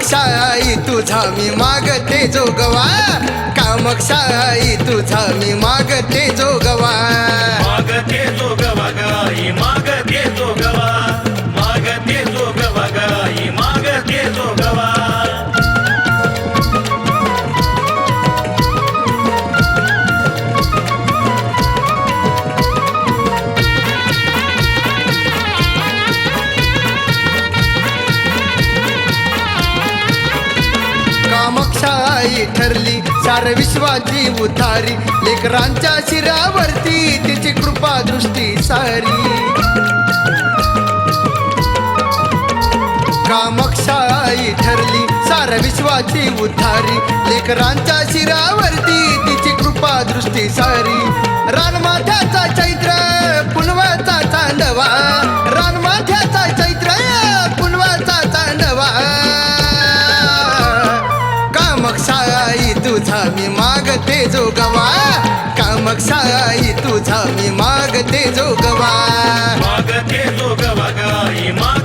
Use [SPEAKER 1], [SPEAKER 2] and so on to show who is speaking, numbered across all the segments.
[SPEAKER 1] कामक्षाई तुझा मी मागते जोगवा. कामक्षाई तुझा मी मागते जोगवा.
[SPEAKER 2] मागते जोगवा गाई मागते जोगवा.
[SPEAKER 1] कामक्षाई ठरली. सार विश्वाची उतारी. लेकरांच्या शिरावरती तिची कृपा दृष्टी सारी. कामक्षाई ठरली. सार विश्वाची उतारी. लेकरांच्या शिरावरती तिची कृपा दृष्टी सारी. रानमाथ्याचा चैत्र पुनवाचा चांदवा. मी मागते जोगवा साई तुझा मी मागते जोगवा
[SPEAKER 2] मागते जोगवा गाई मागते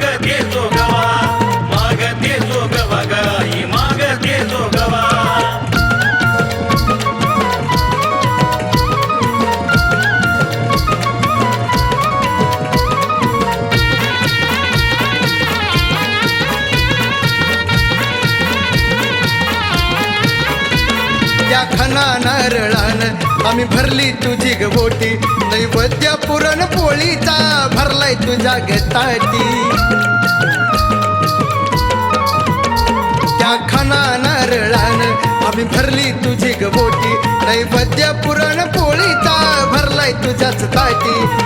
[SPEAKER 1] त्या खना नारळान आम्ही भरली तुझी गोटी. नैवेद्य पुरण पोळीचा भरलाय तुझ्या गताटी. त्या खना नारळान आम्ही भरली तुझी गोटी. नैवेद्य पुरण पोळीचा भरलाय तुझ्याच ताटी.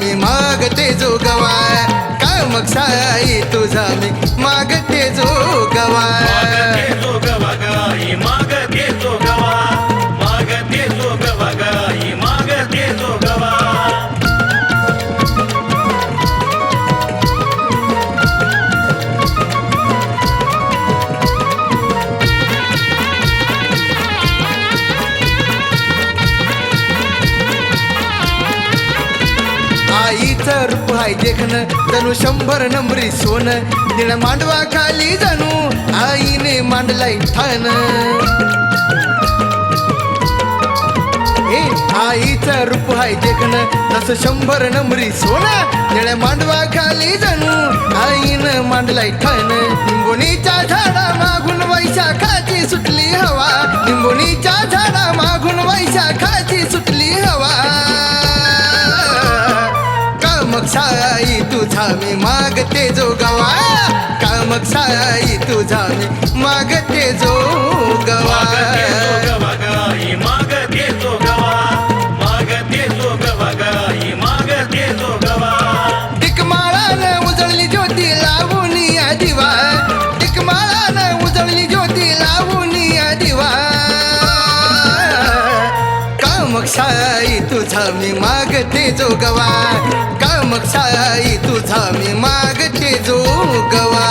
[SPEAKER 1] मी मागते जोगवा साई तुझा मी मागते जोगवा
[SPEAKER 2] मागते जोगवा
[SPEAKER 1] आईचं रूप हाय देखणं जणू शंभर नंबरी सोन. निळ मांडवा खाली जणू आईने मांडलाय ठाण. ए आईचं रूप हाय देखणं तसं शंभर नंबरी सोन. निळ मांडवा खाली जणू आईनं मांडलाय ठाण. निंबोणीच्या झाडा मागून वैशाखाची सुटली हवा. निंबोणीच्या झाडा मागून वैशाखाची सुटली हवा. साई तुझा मी मागते जोगवा कामक्षाई तुझा मी मागते जोगवा
[SPEAKER 2] मागते जोगवा मागते जोगवा मागते जोगवा गाई
[SPEAKER 1] उजळली ज्योती लावून या दिवा. टिकमाळानं उजळली ज्योती लावून या दिवा. तुझा मी मागते मग साई तुझा मी मागचे जो गवा